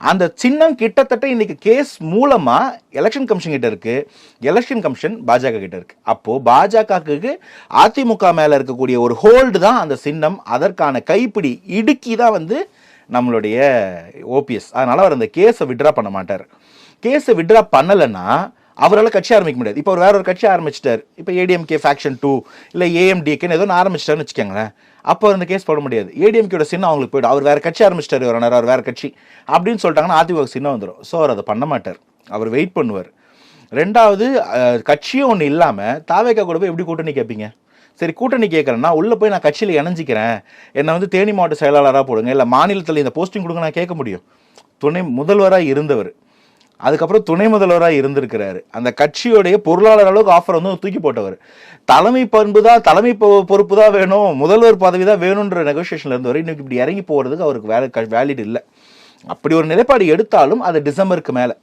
அந்த சின்னம் கிட்டத்தட்ட இன்னைக்கு கேஸ் மூலமாக எலெக்ஷன் கமிஷன் கிட்ட இருக்கு. எலெக்ஷன் கமிஷன் பாஜக கிட்ட இருக்கு. அப்போ பாஜகவுக்கு அதிமுக மேல இருக்கக்கூடிய ஒரு ஹோல்டு தான் அந்த சின்னம். அதற்கான கைப்பிடி இடுக்கி தான் வந்து நம்மளுடைய ஓபிஎஸ் அதனால அவர் அந்த கேஸை விட்ரா பண்ண மாட்டார். கேஸை விட்ரா பண்ணலைன்னா அவரால் கட்சி ஆரம்பிக்க முடியாது. இப்போ அவர் வேற ஒரு கட்சி ஆரம்பிச்சிட்டார். இப்போ ஏடிஎம்கே ஃபேக்ஷன் டூ இல்லை ஏஎம்டிகேன்னு ஏதோ ஒன்று ஆரம்பிச்சிட்டாருன்னு வச்சுக்கோங்களேன். அப்போ அந்த கேஸ் போட முடியாது. ஏடிஎம்கேட சின்னம் அவங்களுக்கு போய்டும். அவர் வேறு கட்சி ஆரம்பிச்சிட்டார் ஒரு அவர் வேறு கட்சி அப்படின்னு சொல்லிட்டாங்கன்னா அதிமுக சின்னம் வந்துடும் ஸோ அவர் அதை பண்ண மாட்டார். அவர் வெயிட் பண்ணுவார். ரெண்டாவது கட்சியும் ஒன்று இல்லாமல் தாவேக்கா கூட போய் எப்படி கூட்டணி கேட்பீங்க? சரி கூட்டணி கேட்குறேன்னா உள்ளே போய் நான் கட்சியில் இணைஞ்சிக்கிறேன். என்னை வந்து தேனி மாவட்ட செயலாளராக போடுங்க. இல்லை மாநிலத்தில் இந்த போஸ்டிங் கொடுங்க நான் கேட்க முடியும். துணை முதல்வராக இருந்தவர். அதுக்கப்புறம் துணை முதல்வராக இருந்திருக்கிறாரு. அந்த கட்சியோடைய பொருளாளர் அளவுக்கு ஆஃபர் வந்து தூக்கி போட்டவர். தலைமை பண்பு தான் தலைமை பொ- பொறுப்பு தான் வேணும் முதல்வர் பதவி தான் வேணுன்ற நெகோசியேஷன்ல இருந்தவர் இன்னைக்கு இப்படி இறங்கி போகிறதுக்கு அவருக்கு வேலை வேலிட் இல்லை. அப்படி ஒரு நிலைப்பாடு எடுத்தாலும் அது டிசம்பருக்கு மேலே.